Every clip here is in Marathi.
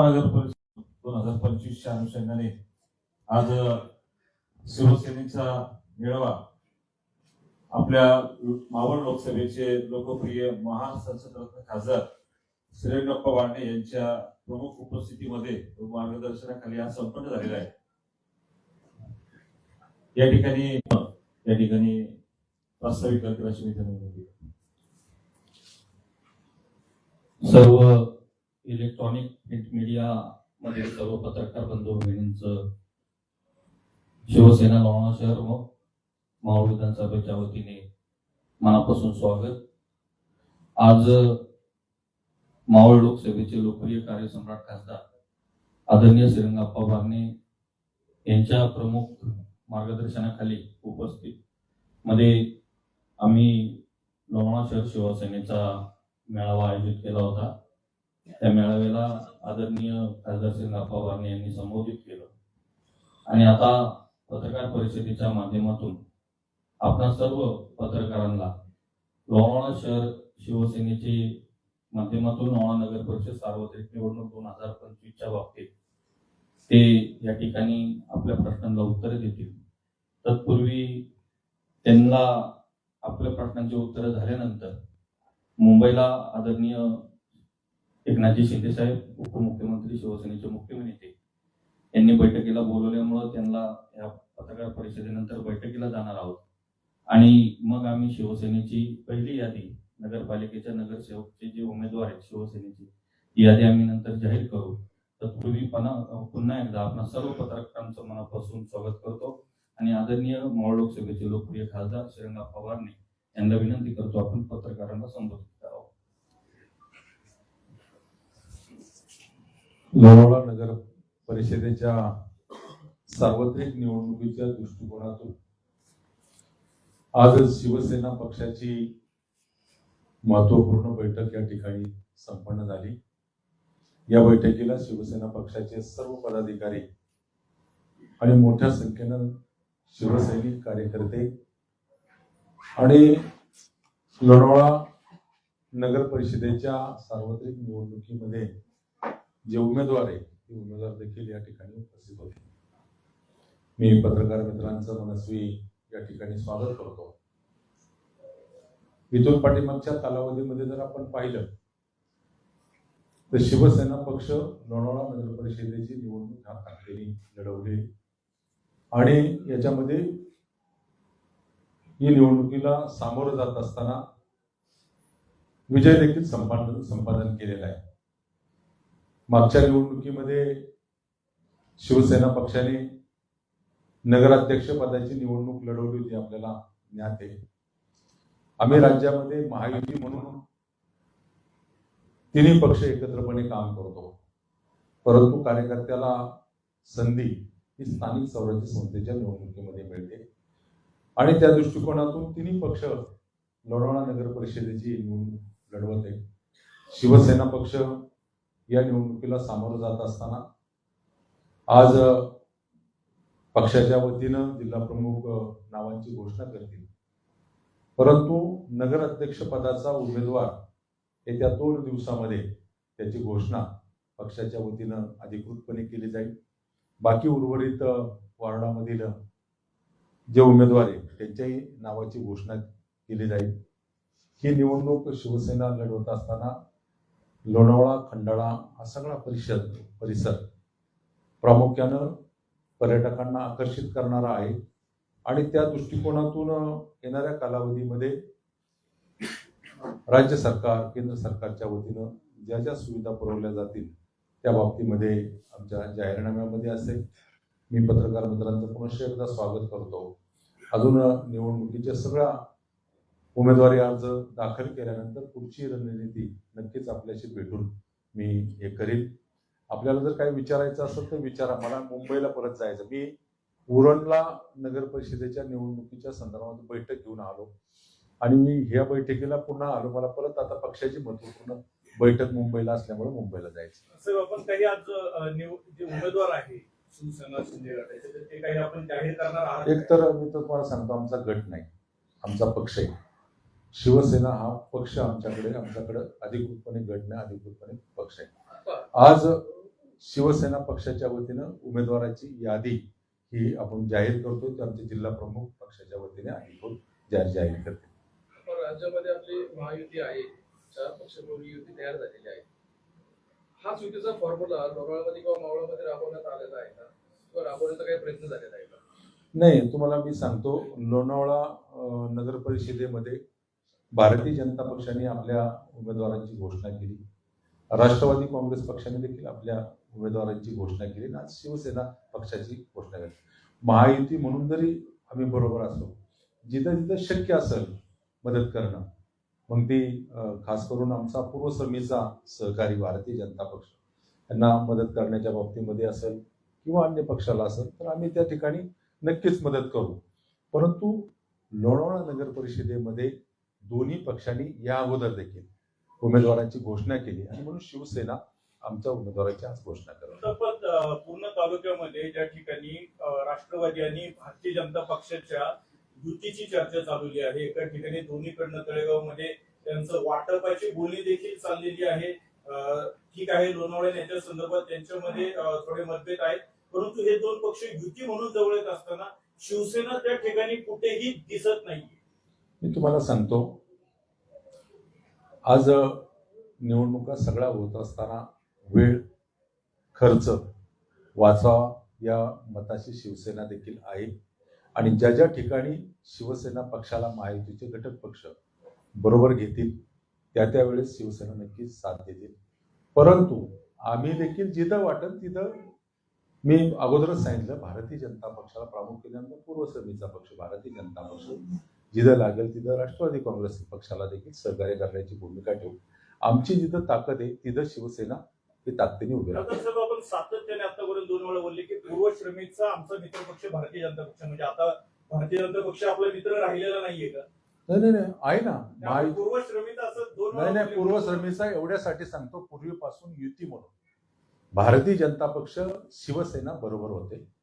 नगर परिषद दोन हजार पंचवीसच्या अनुषंगाने आज शिवसेनेचा मेळावा आपल्या मावळ लोकसभेचे लोकप्रिय महान संसदरत्न खासदार श्रीरंगप्पा बांडे यांच्या प्रमुख उपस्थितीमध्ये मार्गदर्शनाखाली आज संपन्न झालेला आहे. या ठिकाणी या ठिकाणी प्रास्ताविक करण्याची मी सर्व इलेक्ट्रॉनिक प्रिंट मीडिया मध्ये सर्व पत्रकार बंधू भगिनींचं शिवसेना लोणावळा शहर व मावळ विधानसभेच्या वतीने मनापासून स्वागत. आज मावळ लोकसभेचे लोकप्रिय कार्यसम्राट खासदार आदरणीय श्रीरंगाप्पा बागणे यांच्या प्रमुख मार्गदर्शनाखाली उपस्थित. मध्ये आम्ही लोणावळा शहर शिवसेनेचा मेळावा आयोजित केला होता. त्या मेळाव्याला आदरणीय खासदार श्री पवारने यांनी संबोधित केलं. आणि आता पत्रकार परिषदेच्या माध्यमातून आपण सर्व पत्रकारांना लोणावळा शहर शिवसेनेचे माध्यमातून लोणावळा नगर परिषद सार्वत्रिक निवडणूक दोन हजार पंचवीसच्या बाबतीत ते या ठिकाणी आपल्या प्रश्नांना उत्तरे देतील. तत्पूर्वी त्यांना आपल्या प्रश्नांची उत्तरं झाल्यानंतर मुंबईला आदरणीय एकनाथजी शिंदे साहेब उपमुख्यमंत्री शिवसेनेचे मुख्य नेते यांनी बैठकीला बोलवल्यामुळं त्यांना या पत्रकार परिषदेनंतर बैठकीला जाणार आहोत. आणि मग आम्ही शिवसेनेची पहिली यादी नगरपालिकेच्या नगरसेवकचे जे उमेदवार आहेत शिवसेनेची ती यादी आम्ही नंतर जाहीर करू. तत्पूर्वी पुन्हा पुन्हा एकदा आपण सर्व पत्रकारांचं मनापासून स्वागत करतो. आणि आदरणीय मावळ लोकसभेचे लोकप्रिय खासदार श्रीरंगा पवारने यांना विनंती करतो आपण पत्रकारांना संबोधित लोणावळा नगर परिषदेच्या सार्वत्रिक निवडणुकीच्या दृष्टिकोनातून आज शिवसेना पक्षाची महत्त्वपूर्ण बैठक या ठिकाणी संपन्न झाली. या बैठकीला शिवसेना पक्षाचे सर्व पदाधिकारी आणि मोठ्या संख्येनं शिवसैनिक कार्यकर्ते आणि लोणावळा नगर परिषदेच्या सार्वत्रिक निवडणुकीमध्ये जे उमेदवार आहे ते उमेदवार देखील या ठिकाणी उपस्थित होते. मी पत्रकार मित्रांचं मनस्वी या ठिकाणी स्वागत करतो. इथून पाठीमागच्या कालावधीमध्ये जर आपण पाहिलं तर शिवसेना पक्ष लोणावळा नगर परिषदेची निवडणूक ह्या तारखेने लढवली. आणि याच्यामध्ये ही निवडणुकीला सामोरं जात असताना विजय देखील संपादन संपादन केलेला आहे. मागच्या निवडणुकीमध्ये शिवसेना पक्षाने नगराध्यक्ष पदाची निवडणूक लढवली होती आपल्याला ज्ञात आहे. आम्ही राज्यामध्ये महायुती म्हणून तिन्ही पक्ष एकत्रपणे काम करतो. परंतु कार्यकर्त्याला संधी ही स्थानिक स्वराज्य संस्थेच्या निवडणुकीमध्ये मिळते. आणि त्या दृष्टिकोनातून तिन्ही पक्ष लोणावळा नगर परिषदेची निवडणूक लढवत आहे शिवसेना पक्ष या निवडणुकीला सामोरं जात असताना आज पक्षाच्या वतीनं जिल्हा प्रमुख नावांची घोषणा करतील. परंतु नगराध्यक्ष पदाचा उमेदवार येत्या दोन दिवसामध्ये त्याची घोषणा पक्षाच्या वतीनं अधिकृतपणे केली जाईल. बाकी उर्वरित वॉर्डामधील वार्डामधील जे उमेदवार आहे त्यांच्याही नावाची घोषणा केली जाईल. ही निवडणूक शिवसेना लढवत असताना लोणावळा खंडाळा हा सगळा परिषद परिसर प्रामुख्यानं पर्यटकांना आकर्षित करणारा आहे. आणि त्या दृष्टिकोनातून येणाऱ्या कालावधीमध्ये राज्य सरकार केंद्र सरकारच्या वतीनं ज्या ज्या सुविधा पुरवल्या जातील त्या बाबतीमध्ये आमच्या जाहीरनाम्यामध्ये असेल मी पत्रकार मित्रांचं पुनश्च एकदा स्वागत करतो. अजून निवडणुकीच्या सगळ्या उमेदवारी अर्ज दाखल केल्यानंतर पुढची रणनीती नक्कीच आपल्याशी भेटून मी हे करीन. आपल्याला जर काही विचारायचं असेल तर विचारा. मला मुंबईला परत जायचं. मी उरणला नगर परिषदेच्या निवडणुकीच्या संदर्भात बैठक घेऊन आलो. आणि मी ह्या बैठकीला पुन्हा आलो. मला परत आता पक्षाची महत्त्वपूर्ण बैठक मुंबईला असल्यामुळे मुंबईला जायचं. आपण काही आज जे उमेदवार आहे एक तर मी तर तुम्हाला सांगतो आमचा गट नाही. आमचा पक्ष आहे. शिवसेना हा पक्ष आमच्याकडे आमच्याकडे अधिकृतपणे नाही अधिकृतपणे पक्ष आहे. आज शिवसेना पक्षाच्या वतीनं उमेदवाराची यादी ही आपण जाहीर करतो ते आमचे जिल्हा प्रमुख पक्षाच्या वतीने अधिकृत जाहीर जाहीर करते. राज्यामध्ये आपली महायुती आहे. चार युती तयार झालेली आहे. हाच युतीचा फॉर्म्युला किंवा मावळामध्ये राबवण्यात आलेला आहे का? किंवा राबवण्याचा काही प्रयत्न झालेला आहे का? नाही तुम्हाला मी सांगतो लोणावळा नगर परिषदेमध्ये भारतीय जनता पक्षाने आपल्या उमेदवारांची घोषणा केली. राष्ट्रवादी काँग्रेस पक्षाने देखील आपल्या उमेदवारांची घोषणा केली आणि आज शिवसेना पक्षाची घोषणा केली. महायुती म्हणून जरी आम्ही बरोबर असो जिथं जिथं शक्य असेल मदत करणं मग ती खास करून आमचा पूर्वसमीचा सहकारी भारतीय जनता पक्ष यांना मदत करण्याच्या बाबतीमध्ये असेल किंवा अन्य पक्षाला असेल तर आम्ही त्या ठिकाणी नक्कीच मदत करू. परंतु लोणावळा नगर परिषदेमध्ये दोन्ही पक्षांनी या अगोदर देखील उमेदवारांची घोषणा केली आणि म्हणून शिवसेना आमच्या उमेदवाराची आज घोषणा करत पूर्ण तालुक्यामध्ये ज्या ठिकाणी राष्ट्रवादी आणि भारतीय जनता पक्षाच्या युतीची चर्चा चालवली आहे. एका ठिकाणी दोन्हीकडनं तळेगावमध्ये त्यांचं वाटपाची बोलणी देखील चाललेली आहे. ठीक आहे लोणावळा याच्या संदर्भात त्यांच्यामध्ये थोडे मतभेद आहेत. परंतु हे दोन पक्ष युती म्हणून जवळ येत असताना शिवसेना त्या ठिकाणी कुठेही दिसत नाही मी तुम्हाला सांगतो आज निवडणुका सगळ्या होत असताना वेळ खर्च वाचावा या मताशी शिवसेना देखील आहे. आणि ज्या ज्या ठिकाणी शिवसेना पक्षाला महायुतीचे घटक पक्ष बरोबर घेतील त्या त्यावेळेस शिवसेना नक्कीच साथ देतील. परंतु आम्ही देखील जिथं वाटेल तिथं मी अगोदरच सांगितलं भारतीय जनता पक्षाला प्रामुख्याने पूर्वसमीचा पक्ष भारतीय जनता पक्ष जिथं लागेल तिथं राष्ट्रवादी काँग्रेस पक्षाला देखील सहकार्य करण्याची भूमिका ठेवू. आमची जिथं ताकद आहे तिथं शिवसेना ही ताकदीने उभी राहते आपण सातत्याने आतापर्यंत दोन वेळा बोलले की पूर्वश्रमीचा आमचा मित्र पक्ष भारतीय जनता पक्ष म्हणजे आता भारतीय जनता पक्ष आपला मित्र राहिलेला नाहीये का? नाही नाही नाही आहे ना. महायु- पूर्वश्रमीचा असं दोन नाही नाही बोलले. पूर्वश्रमीचा एवढ्यासाठी सांगतो पूर्वीपासून युती म्हणून. भारतीय जनता पक्ष शिवसेना बरोबर होते.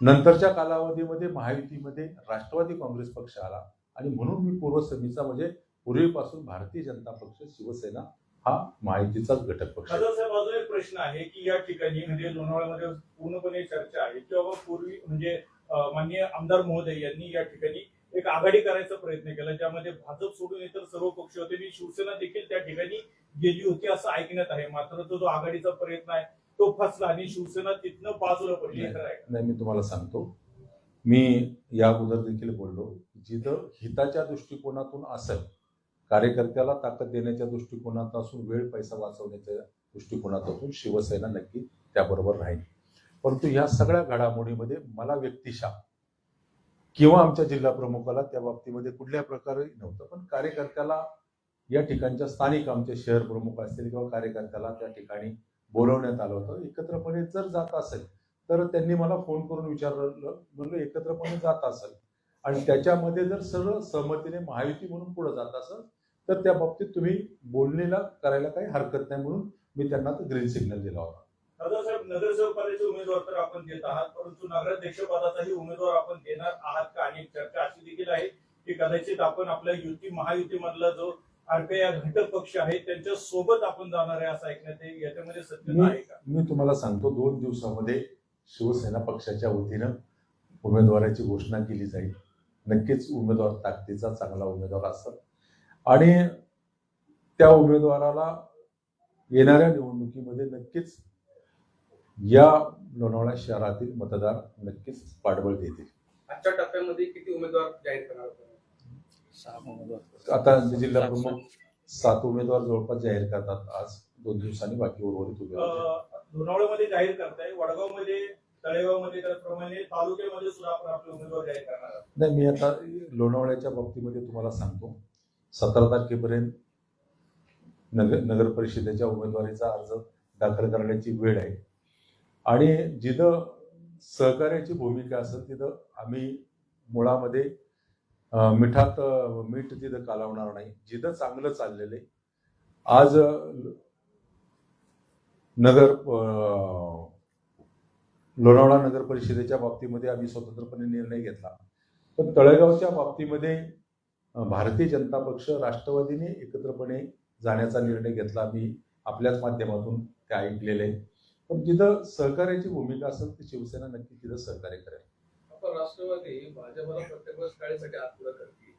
नंतरच्या कालावधीमध्ये महायुतीमध्ये राष्ट्रवादी काँग्रेस पक्ष आला आणि म्हणून मी पूर्वसमीचा म्हणजे पूर्वीपासून भारतीय जनता पक्ष शिवसेना हा महायुतीचाच घटक पक्ष आहे. साहेब अजून एक प्रश्न आहे की या ठिकाणी म्हणजे लोणावळ्यामध्ये पूर्णपणे चर्चा आहे की बाबा पूर्वी म्हणजे माननीय आमदार महोदय यांनी या ठिकाणी एक आघाडी करायचा प्रयत्न केला ज्यामध्ये भाजप सोडून इतर सर्व पक्ष होते आणि शिवसेना देखील त्या ठिकाणी गेली होती असं ऐकण्यात आहे मात्र तो जो आघाडीचा प्रयत्न आहे तो फसला आणि शिवसेना तिथनं बाजूला पडली? नाही मी तुम्हाला सांगतो. मी या अगोदर देखील बोललो जिथं हिताच्या दृष्टिकोनातून असेल कार्यकर्त्याला ताकद देण्याच्या दृष्टिकोनात असून वेळ पैसा वाचवण्याच्या दृष्टिकोनातून शिवसेना नक्की त्याबरोबर राहील. परंतु ह्या सगळ्या घडामोडीमध्ये मला व्यक्तिशा किंवा आमच्या जिल्हा प्रमुखाला त्या बाबतीमध्ये कुठल्या प्रकारे नव्हतं पण कार्यकर्त्याला या ठिकाणच्या स्थानिक आमचे शहर प्रमुख असतील किंवा कार्यकर्त्याला त्या ठिकाणी बोलवण्यात आलं होतं. एकत्रपणे जर जात असेल तर त्यांनी मला फोन करून विचारलं म्हणलं एकत्रपणे जात असेल. आणि त्याच्यामध्ये जर सरळ सहमतीने महायुती म्हणून पुढे जात असेल तर त्या बाबतीत तुम्ही बोलणीला करायला काही हरकत नाही म्हणून मी त्यांना ग्रीन सिग्नल दिला होता. साहेब उमेदवार तर आपण देत आहात परंतु नगराध्यक्ष पदाचाही उमेदवार आपण देणार आहात का? आणि चर्चा अशी देखील आहे की कदाचित आपण आपल्या युती महायुतीमधला जो आरपीआय या घटक पक्ष आहे त्यांच्यासोबत आपण जाणार आहे असं ऐकण्यात येईल. याच्यामध्ये सत्यता आहे का? मी तुम्हाला सांगतो दोन दिवसामध्ये शिवसेना पक्षाच्या वतीनं उमेदवाराची घोषणा केली जाईल. नक्कीच उमेदवार ताकदीचा चांगला उमेदवार असतात. आणि त्या उमेदवाराला येणाऱ्या निवडणुकीमध्ये नक्कीच या लोणावळा शहरातील मतदार नक्कीच पाठबळ देतील. आजच्या टप्प्यामध्ये किती उमेदवार जाहीर करणार? आता जिल्हा प्रमुख सात उमेदवार जवळपास जाहीर करतात आज दोन दिवसांनी बाकी उर्वरित उमेदवार लोणावळ्यामध्ये जाहीर करताय वडगावमध्ये नाही मी आता लोणावळ्याच्या बाबतीमध्ये तुम्हाला सांगतो. सतरा तारखेपर्यंत नगर नगर परिषदेच्या उमेदवारीचा अर्ज दाखल करण्याची वेळ आहे. आणि जिथं सहकार्याची भूमिका असेल तिथं आम्ही मुळामध्ये मिठात मीठ तिथं कालवणार नाही. जिथं चांगलं चाललेलं आहे. आज नगर लोणावळा नगर परिषदेच्या बाबतीमध्ये आम्ही स्वतंत्रपणे निर्णय घेतला. पण तळेगावच्या बाबतीमध्ये भारतीय जनता पक्ष राष्ट्रवादीने एकत्रपणे जाण्याचा निर्णय घेतला. मी आपल्याच माध्यमातून ते ऐकलेले पण जिथं सहकार्याची भूमिका असेल ती शिवसेना नक्की तिथं सहकार्य करेल. राष्ट्रवादी भाजपला प्रत्येक वेळेस काळीसाठी हात पुढे करते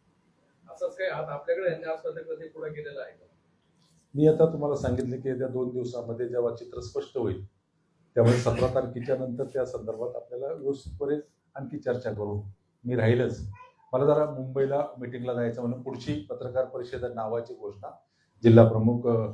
असंच काही हात आपल्याकडे यांनी आजपर्यंत कधी पुढे केलेला आहे मी आता तुम्हाला सांगितलं की येत्या दोन दिवसामध्ये जेव्हा चित्र स्पष्ट होईल त्यामुळे सतरा तारखेच्या नंतर त्या संदर्भात आपल्याला व्यवस्थितपणे आणखी चर्चा करू मी राहीलच. मला जरा मुंबईला मिटिंगला जायचं म्हणून पुढची पत्रकार परिषद नावाची घोषणा जिल्हा प्रमुख अं,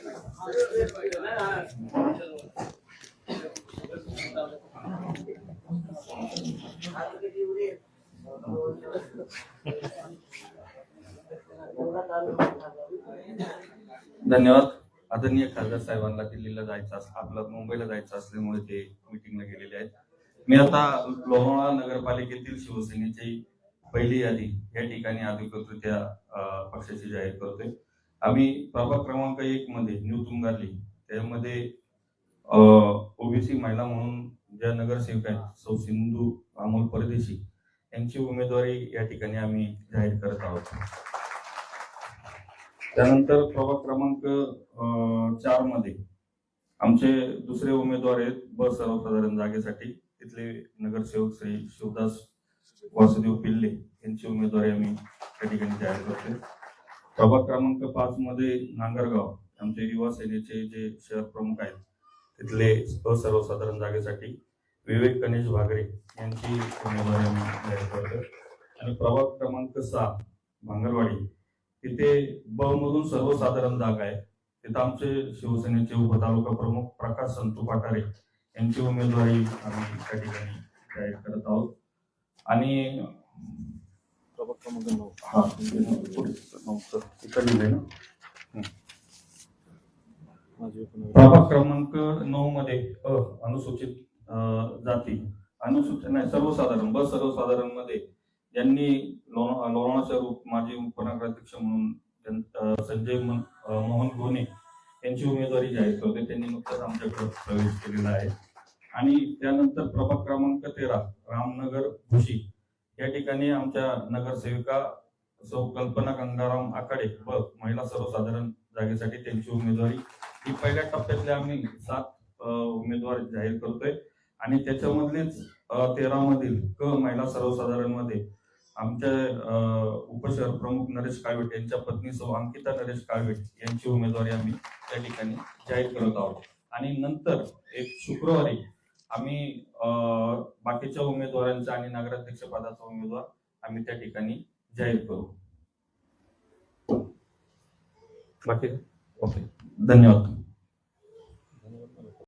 धन्यवाद. आदरणीय खासदार साहेबांना दिल्लीला जायचं असं आपलं मुंबईला जायचं असल्यामुळे ते मिटिंगला गेलेले आहेत. मी आता लोणावळा नगरपालिकेतील शिवसेनेची पहिली यादी या ठिकाणी अधिकृतरित्या पक्षाची जाहीर करतोय. आम्ही प्रभाग क्रमांक एक मध्ये न्यू तुंगाली त्यामध्ये ओबीसी महिला म्हणून ज्या नगरसेवक आहेत सौ सिंधू अमोल परदेशी यांची उमेदवारी या ठिकाणी आम्ही जाहीर करत आहोत. त्यानंतर प्रभाग क्रमांक अं, चारमध्ये आमचे दुसरे उमेदवार आहेत ब सर्वसाधारण जागेसाठी तिथले नगरसेवक श्री शिवदास वासुदेव पिल्ले यांची उमेदवारी आम्ही या ठिकाणी जाहीर करतोय. प्रभाग क्रमांक पाच मध्ये नांगरगाव आमचे युवा सेनेचे जे शहर प्रमुख आहेत तिथले सर्वसाधारण जागेसाठी विवेक गणेश भागरे यांची उमेदवारी जाहीर आणि प्रभाग क्रमांक सहा भांगरवाडी तिथे ब मधून सर्वसाधारण जागा आहे. तिथं आमचे शिवसेनेचे उपतालुका प्रमुख प्रकाश संतू पाटारे यांची उमेदवारी आम्ही त्या ठिकाणी जाहीर करत आहोत. आणि इकडे प्रभाग क्रमांक नऊ मध्ये अ अनुसूचित जाती. अनुसूचित नाही सर्वसाधारण ब सर्वसाधारणमध्ये ज्यांनी लोणा लोणावळा शहर माजी उपनगराध्यक्ष म्हणून संजय मोहन गोने यांची उमेदवारी जाहीर करते त्यांनी नुकताच आमच्याकडे प्रवेश केलेला आहे. आणि त्यानंतर प्रभाग क्रमांक तेरा. ठिकाणी आमच्या नगरसेविका सौ कल्पना गंगाराम आकडे व महिला सर्वसाधारण जागेसाठी त्यांची उमेदवारी ही पहिल्या टप्प्यातले आम्ही सात उमेदवार जाहीर करतोय. आणि त्याच्यामधलेच तेरा मधील क महिला सर्वसाधारणमध्ये आमच्या उपशहर प्रमुख नरेश काळवेट यांच्या पत्नी सौ अंकिता नरेश काळवेट यांची उमेदवारी आम्ही त्या ठिकाणी जाहीर करत आहोत. आणि नंतर एक शुक्रवारी आम्ही बाकीच्या उमेदवारांचा आणि नगराध्यक्ष पदाचा उमेदवार आम्ही त्या ठिकाणी जाहीर करू. बाकी ओके. धन्यवाद.